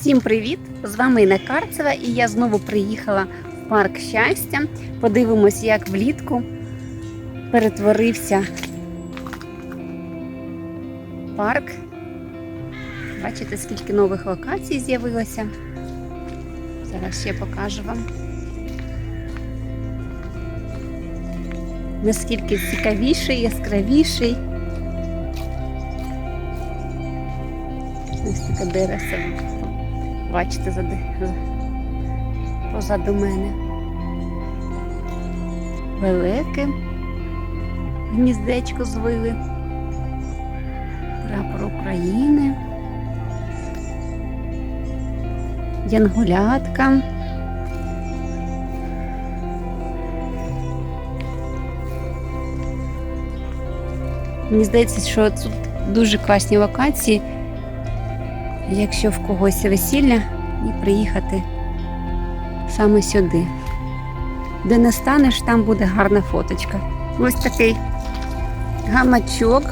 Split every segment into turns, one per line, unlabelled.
Всім привіт! З вами Інна Карцева і я знову приїхала в парк щастя. Подивимось, як влітку перетворився парк. Бачите, скільки нових локацій з'явилося. Зараз ще покажу вам. Наскільки цікавіший, яскравіший. Ось таке дерево бачите позаду мене. Велике гніздечко звили. Прапор України. Янгулятка. Мені здається, що тут дуже класні локації якщо в когось весілля, і приїхати саме сюди. Де не станеш, там буде гарна фоточка. Ось такий гамачок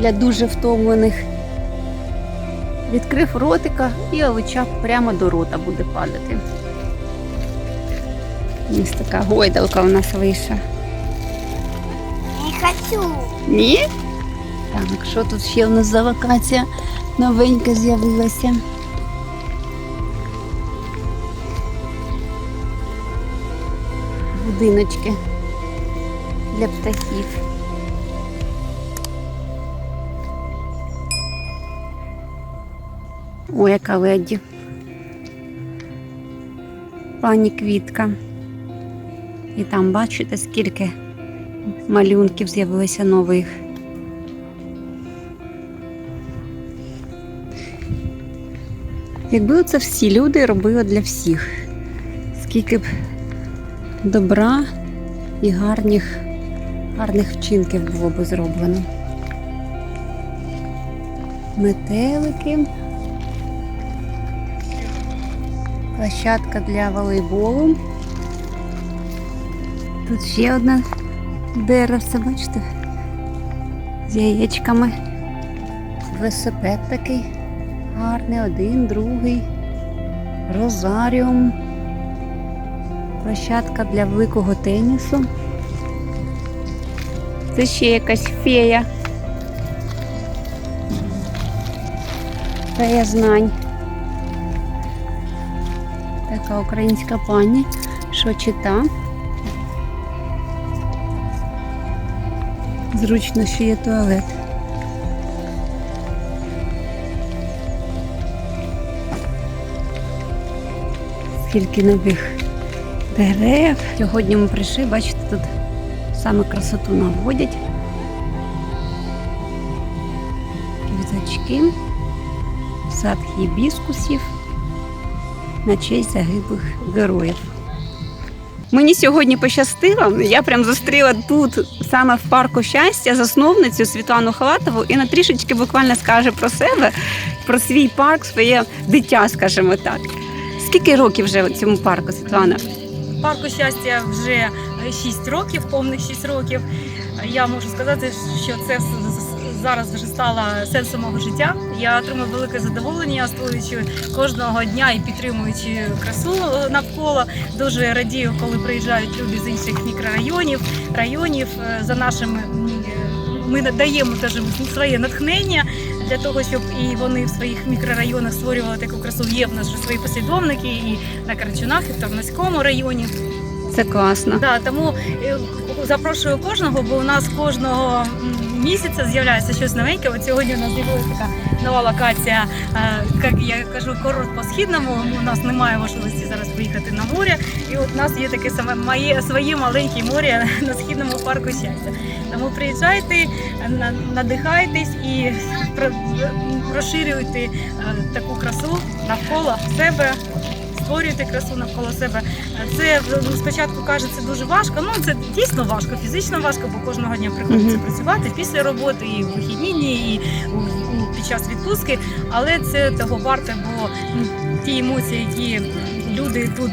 для дуже втомлених. Відкрив ротика і олуча прямо до рота буде падати. Ось така гойдалка у нас вийшла.
Не хочу.
Ні? Так, що тут ще в нас за локація новенька з'явилася? Будиночки для птахів. Ой, яка леді. Пані Квітка. І там бачите, скільки малюнків з'явилося нових. Якби це всі люди робили для всіх, скільки б добра і гарних, гарних вчинків було б зроблено. Метелики, площадка для волейболу. Тут ще одне деревце, бачите, з яєчками. Велосипед такий. Гарний один, другий. Розаріум. Площадка для великого тенісу. Це ще якась фея. Фея знань. Така українська пані, що чита. Зручно, що є туалет. Скільки нових дерев. Сьогодні ми прийшли, бачите, тут саме красоту наводять. Квіточки, сад гібіскусів на честь загиблих героїв. Мені сьогодні пощастило. Я прям зустріла тут, саме в парку щастя, засновницю Світлану Халатову, і вона трішечки буквально скаже про себе, про свій парк, своє дитя, скажімо так. Скільки років вже цьому парку, Світлана?
Парку щастя вже 6 років, повних 6 років. Я можу сказати, що це зараз вже стало сенсом мого життя. Я отримую велике задоволення, створюючи кожного дня і підтримуючи красу навколо. Дуже радію, коли приїжджають люди з інших мікрорайонів, районів е, за нашими. Ми надаємо теж своє натхнення для того, щоб і вони в своїх мікрорайонах створювали таку красу. Є в нас вже свої послідовники і на Карчунах, і в Тарнському районі.
Це класно.
Да, тому е, запрошую кожного, бо у нас кожного місяця з'являється щось новеньке. От сьогодні у нас з'явилася така нова локація, е, як я кажу, корот по східному. У нас немає можливості зараз поїхати на море. І от у нас є таке саме моє своє маленьке море на східному парку щастя. Тому приїжджайте, надихайтесь і розширюйте е, таку красу навколо себе. Створюєте красу навколо себе. Це спочатку каже, це дуже важко. Ну це дійсно важко, фізично важко, бо кожного дня приходиться працювати після роботи, і в вихідні дні, і під час відпустки. Але це того варте, бо ну, ті емоції, які люди тут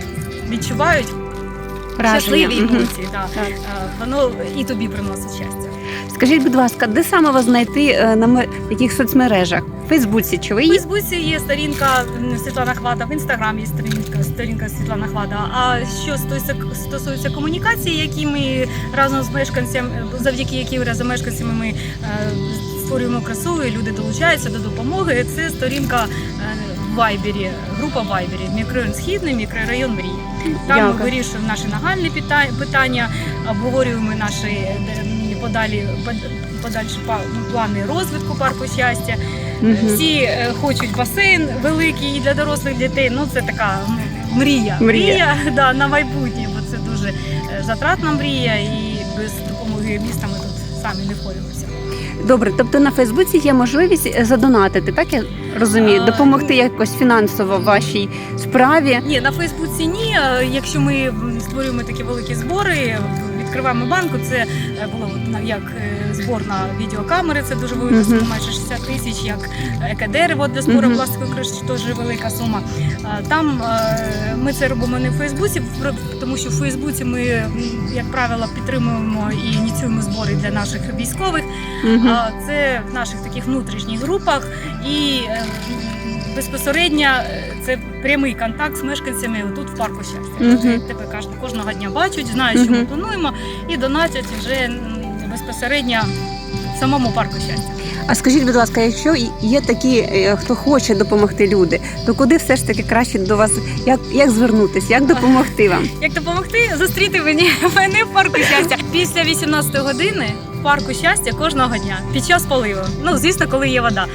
відчувають,
Враження.
щасливі емоції, да,
Так.
е, воно і тобі приносить щастя.
Скажіть, будь ласка, де саме вас знайти е, на ме- яких соцмережах? В Фейсбуці чи ви
В
є?
Фейсбуці є сторінка Світлана Хвата, в інстаграмі є сторінка, сторінка Світлана Хвата. А що стосується, стосується комунікації, які ми разом з мешканцями, завдяки яким разом з мешканцями ми е, створюємо красу, і люди долучаються до допомоги. Це сторінка е, в Вайбері, група Вайбері, мікрорайон Східний, мікрорайон Мрії. Там ми вирішуємо наші нагальні пита- питання, обговорюємо наші подалі под- подальші па- плани розвитку парку щастя. Всі е, хочуть басейн великий і для дорослих дітей. Ну це така м, мрія.
Мрія.
да, на майбутнє, бо це дуже е, затратна мрія, і без допомоги міста ми тут самі не впораємося.
Добре, тобто на Фейсбуці є можливість е, задонатити, так я розумію, допомогти якось фінансово вашій справі.
Ні, на Фейсбуці ні. Якщо ми створюємо такі великі збори, відкриваємо банку. Це е, було от як е, збор на відеокамери, це дуже велика сума, майже 60 тисяч, як екодерево для збору пластикової кришки, теж велика сума. Там е, ми це робимо не в Фейсбуці, тому що в Фейсбуці ми, як правило, підтримуємо і ініціюємо збори для наших військових. Це в наших таких внутрішніх групах і безпосередньо е, це прямий контакт з мешканцями тут в парку щастя.
Мгм.
Люди Тебе кожного, кожного дня бачать, знають, що ми плануємо, і донатять вже безпосередньо в самому парку щастя.
А скажіть, будь ласка, якщо є такі, е, хто хоче допомогти люди, то куди все ж таки краще до вас, як, як звернутися, як допомогти вам?
Як допомогти зустріти мені мене в парку щастя після 18 години в парку щастя кожного дня під час поливу. Ну звісно, коли є вода.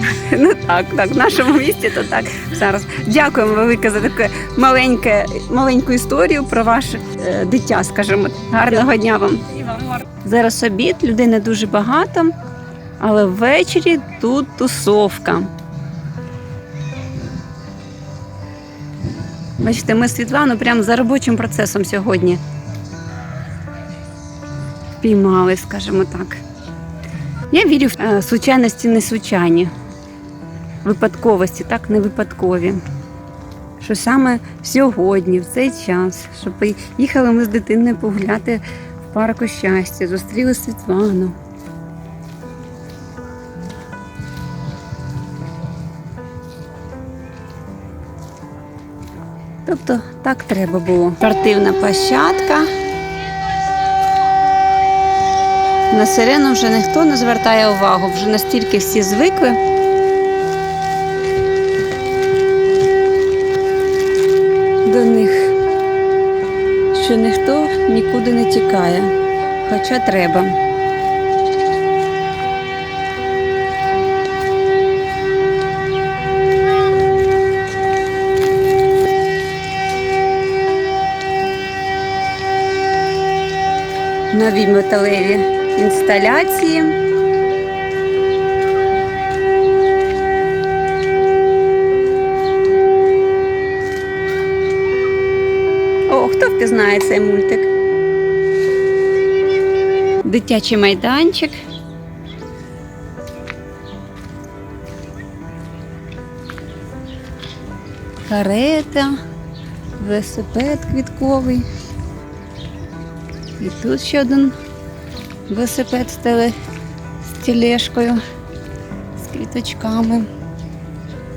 Ну так, так, в нашому місті то так. Зараз дякуємо велике за таке маленьке, маленьку історію про ваше е, дитя, скажімо. Гарного дня вам. Зараз обід, людей не дуже багато, але ввечері тут тусовка. Бачите, ми Світлану прямо за робочим процесом сьогодні. Піймали, скажімо так. Я вірю в е, случайності не случайні, випадковості, так, не випадкові. Що саме сьогодні, в цей час, що поїхали ми з дитиною погуляти в парку щастя, зустріли Світлану. Тобто так треба було. Спортивна площадка. На сирену вже ніхто не звертає увагу, вже настільки всі звикли. До них, що ніхто нікуди не тікає, хоча треба. Нові металеві інсталяції. О, хто цей мультик? Дитячий майданчик. Карета, велосипед квітковий. І тут ще один велосипед з тележкою, з квіточками.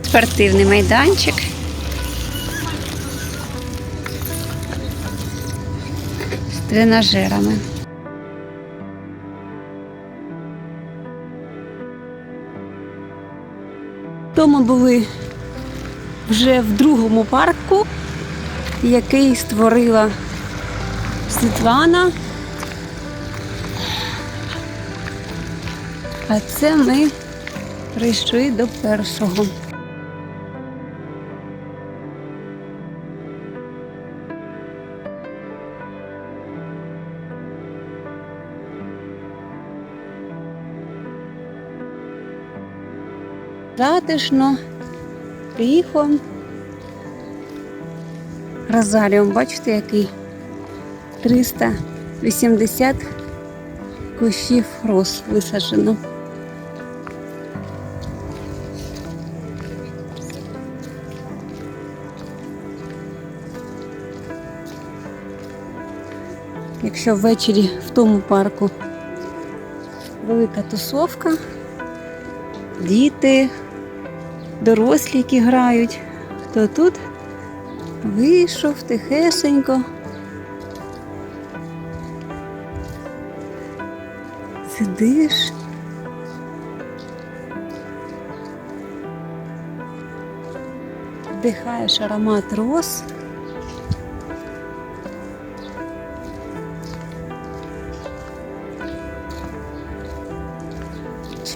Спортивний майданчик. Тренажерами. То ми були вже в другому парку, який створила Світлана. А це ми прийшли до першого. Затишно, тихо. Розаліум, бачите, який 380 кущів роз висаджено. Якщо ввечері в тому парку велика тусовка. Діти, дорослі, які грають. Хто тут вийшов тихесенько. Сидиш. Вдихаєш аромат роз.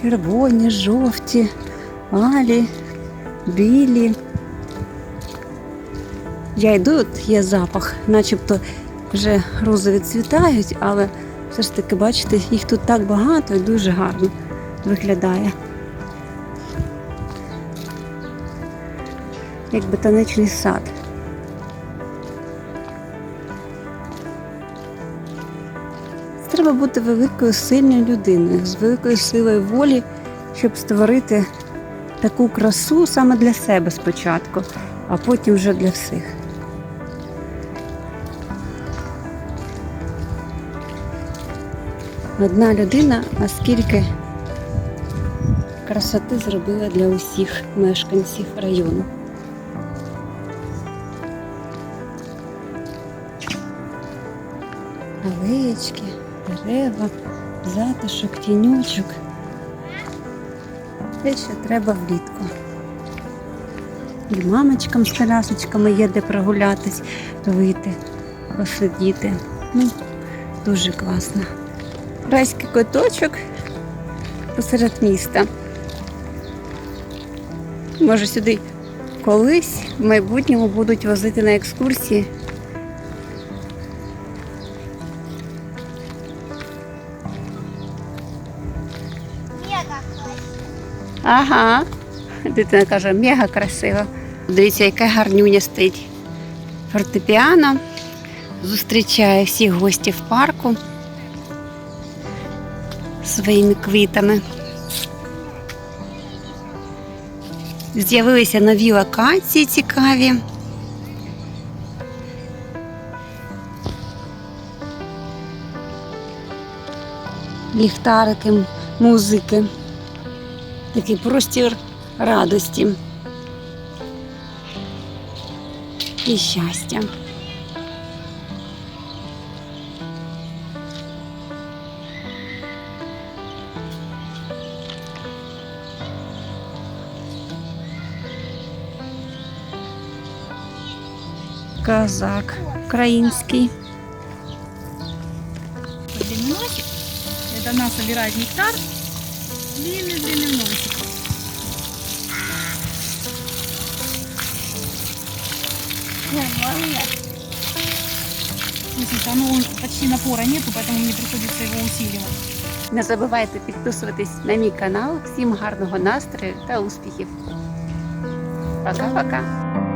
Червоні, жовті, алі, білі. Я йду, от є запах, начебто вже рози відцвітають, але все ж таки, бачите, їх тут так багато і дуже гарно виглядає. Як ботаничний сад. Треба бути великою сильною людиною, з великою силою волі, щоб створити таку красу саме для себе спочатку, а потім вже для всіх. Одна людина, а скільки красоти зробила для усіх мешканців району. Алеєчки, дерева, затишок, тіньочок. Те, що треба влітку. І мамочкам з колясочками є де прогулятись, вийти, посидіти. Ну, дуже класно. Райський куточок посеред міста. Може, сюди колись в майбутньому будуть возити на екскурсії. Ага. Дитина каже, мега красиво. Дивіться, яка гарнюня стоїть. Фортепіано зустрічає всіх гостів парку своїми квітами. З'явилися нові локації цікаві. Ліхтарики, музики такий простір радості і щастя. Казак український.
Длинный носик. Это она собирает нектар. Длинный-длинный носик.
Нормально.
Слушайте, оно почти напора нету, поэтому мне приходится его усиливать.
Не забувайте підписуватись на мій канал. Всім гарного настрою та успіхів. Пока-пока.